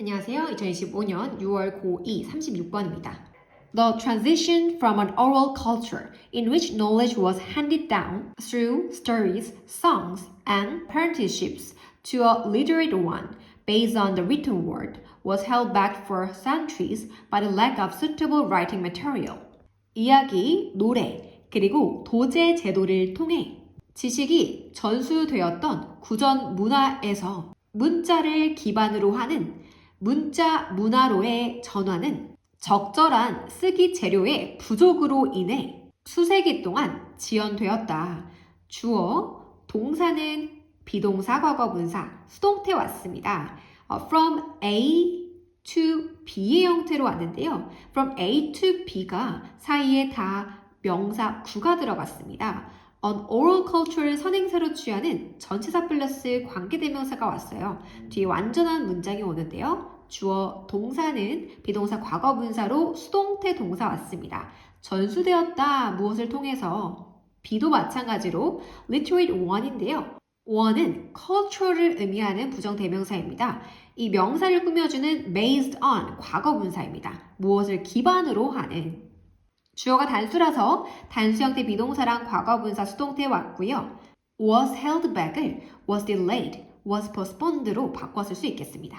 안녕하세요. 2025년 6월 고2 36번입니다. The transition from an oral culture in which knowledge was handed down through stories, songs, and apprenticeships to a literate one based on the written word was held back for centuries by the lack of suitable writing material. 이야기, 노래, 그리고 도제 제도를 통해 지식이 전수되었던 구전 문화에서 문자를 기반으로 하는 문자 문화로의 전환은 적절한 쓰기 재료의 부족으로 인해 수세기 동안 지연되었다. 주어, 동사는 비동사 과거 분사, 수동태 왔습니다. 어, from A to B의 형태로 왔는데요. from A to B가 사이에 다 명사 구가 들어갔습니다. On oral culture를 선행사로 취하는 전치사 플러스 관계대명사가 왔어요. 뒤에 완전한 문장이 오는데요. 주어 동사는 비동사 과거 분사로 수동태 동사 왔습니다. 전수되었다 무엇을 통해서 비도 마찬가지로 literate one인데요. one은 culture를 의미하는 부정대명사입니다. 이 명사를 꾸며주는 based on 과거 분사입니다. 무엇을 기반으로 하는 주어가 단수라서 단수 형태 비동사랑 과거 분사 수동태 왔고요. was held back을 was delayed, was postponed로 바꿨을 수 있겠습니다.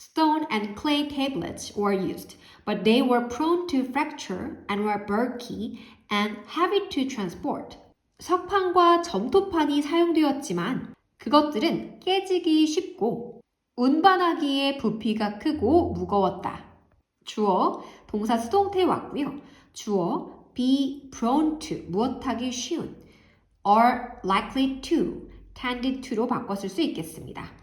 Stone and clay tablets were used, but they were prone to fracture and were bulky and heavy to transport. 석판과 점토판이 사용되었지만 그것들은 깨지기 쉽고 운반하기에 부피가 크고 무거웠다. 주어, 동사 수동태 왔고요. 주어 be prone to 무엇하기 쉬운 are likely to tended to로 바꿨을 수 있겠습니다.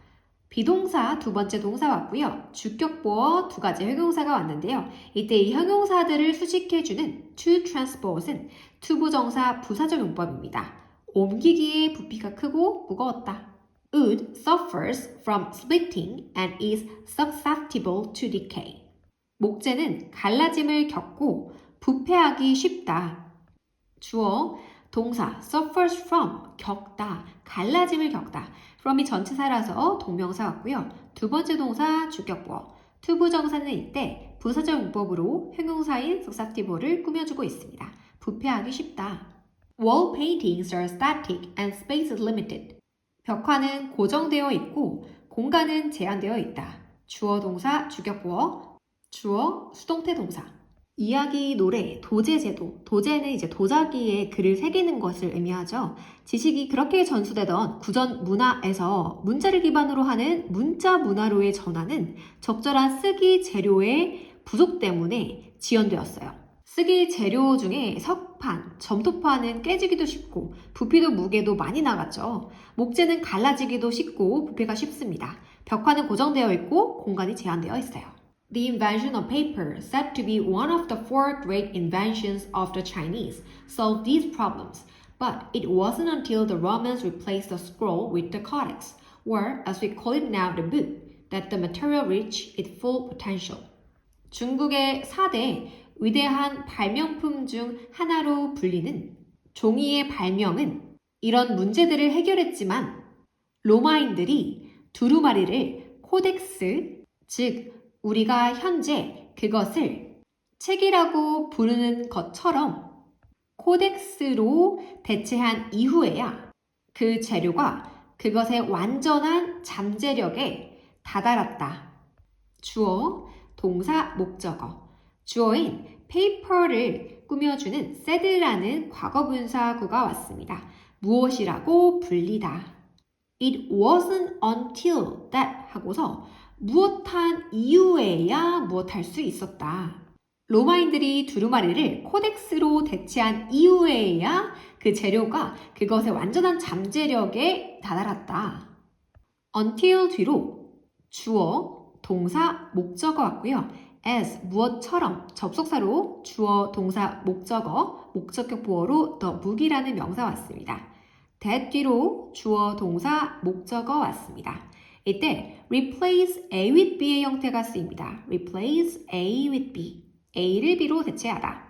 비동사 두 번째 동사 왔고요. 주격보어 두 가지 형용사가 왔는데요. 이때 이 형용사들을 수식해주는 to transport은 투부정사 부사적 용법입니다. 옮기기에 부피가 크고 무거웠다. Wood suffers from splitting and is susceptible to decay. 목재는 갈라짐을 겪고 부패하기 쉽다. 주어 동사 suffers from 겪다 갈라짐을 겪다 from이 전치사라서 동명사 같고요. 두 번째 동사 주격보어 투부정사는 이때 부사적 용법으로 형용사인 susceptible를 꾸며주고 있습니다. 부패하기 쉽다. Wall paintings are static and space limited. 벽화는 고정되어 있고 공간은 제한되어 있다. 주어 동사 주격보어 주어 수동태 동사 이야기, 노래, 도제 제도. 도제는 이제 도자기에 글을 새기는 것을 의미하죠. 지식이 그렇게 전수되던 구전 문화에서 문자를 기반으로 하는 문자 문화로의 전환은 적절한 쓰기 재료의 부족 때문에 지연되었어요. 쓰기 재료 중에 석판, 점토판은 깨지기도 쉽고 부피도 무게도 많이 나갔죠. 목재는 갈라지기도 쉽고 부피가 쉽습니다. 벽화는 고정되어 있고 공간이 제한되어 있어요. The invention of paper, said to be one of the four great inventions of the Chinese, solved these problems. But it wasn't until the Romans replaced the scroll with the codex, or as we call it now, the book, that the material reached its full potential. 중국의 4대 위대한 발명품 중 하나로 불리는 종이의 발명은 이런 문제들을 해결했지만 로마인들이 두루마리를 코덱스, 즉 우리가 현재 그것을 책이라고 부르는 것처럼 코덱스로 대체한 이후에야 그 재료가 그것의 완전한 잠재력에 다다랐다. 주어, 동사, 목적어. 주어인 paper를 꾸며주는 said라는 과거분사구가 왔습니다. 무엇이라고 불리다. It wasn't until that 하고서 무엇한 이후에야 무엇할 수 있었다. 로마인들이 두루마리를 코덱스로 대체한 이후에야 그 재료가 그것의 완전한 잠재력에 다다랐다. until 뒤로 주어, 동사, 목적어 왔고요. as 무엇처럼 접속사로 주어, 동사, 목적어, 목적격 보어로 the book이라는 명사 왔습니다. that 뒤로 주어, 동사, 목적어 왔습니다. 이때 replace A with B의 형태가 쓰입니다. replace A with B. A를 B로 대체하다.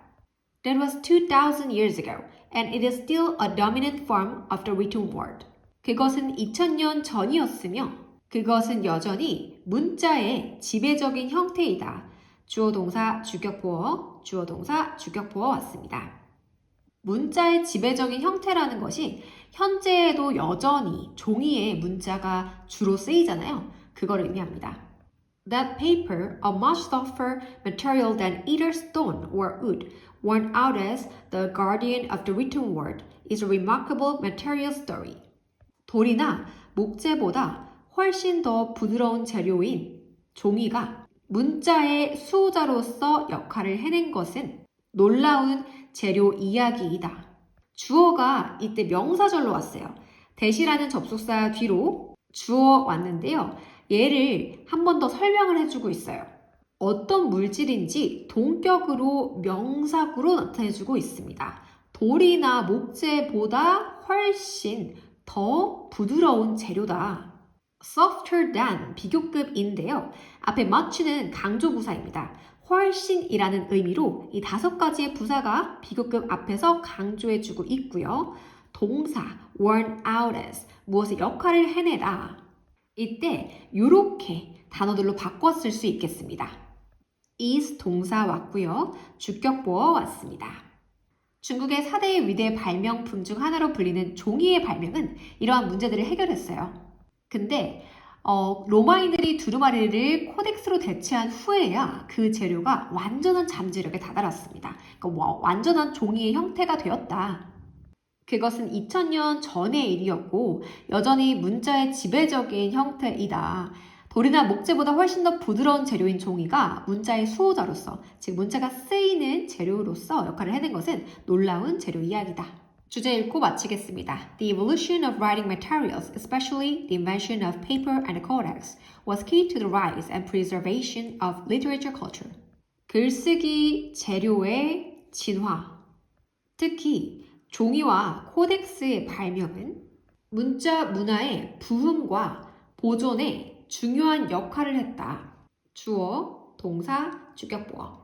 That was 2000 years ago and it is still a dominant form of the written word. 그것은 2000년 전이었으며 그것은 여전히 문자의 지배적인 형태이다. 주어 동사 주격 보어, 주어 동사 주격 보어 왔습니다. 문자의 지배적인 형태라는 것이 현재에도 여전히 종이에 문자가 주로 쓰이잖아요. 그걸 의미합니다. That paper, a much softer material than either stone or wood, worn out as the guardian of the written word, is a remarkable material story. 돌이나 목재보다 훨씬 더 부드러운 재료인 종이가 문자의 수호자로서 역할을 해낸 것은 놀라운 재료 이야기이다. 주어가 이때 명사절로 왔어요. 대시라는 접속사 뒤로 주어 왔는데요. 얘를 한 번 더 설명을 해주고 있어요. 어떤 물질인지 동격으로 명사구로 나타내주고 있습니다. 돌이나 목재보다 훨씬 더 부드러운 재료다. softer than 비교급인데요. 앞에 much는 강조 부사입니다. 훨씬이라는 의미로 이 다섯 가지의 부사가 비교급 앞에서 강조해주고 있고요. 동사 worn out as 무엇의 역할을 해내다. 이때 이렇게 단어들로 쓸수 있겠습니다. is 동사 왔고요. 주격보어 왔습니다. 중국의 4대 위대 발명품 중 하나로 불리는 종이의 발명은 이러한 문제들을 해결했어요. 근데 어, 로마인들이 두루마리를 코덱스로 대체한 후에야 그 재료가 완전한 잠재력에 다다랐습니다. 그러니까 와- 완전한 종이의 형태가 되었다. 그것은 2000년 전의 일이었고 여전히 문자의 지배적인 형태이다. 돌이나 목재보다 훨씬 더 부드러운 재료인 종이가 문자의 수호자로서, 즉 문자가 쓰이는 재료로서 역할을 해낸 것은 놀라운 재료 이야기다. 주제 읽고 마치겠습니다. The evolution of writing materials, especially the invention of paper and codex, was key to the rise and preservation of literature culture. 글쓰기 재료의 진화. 특히 종이와 코덱스의 발명은 문자 문화의 부흥과 보존에 중요한 역할을 했다. 주어, 동사, 주격보어.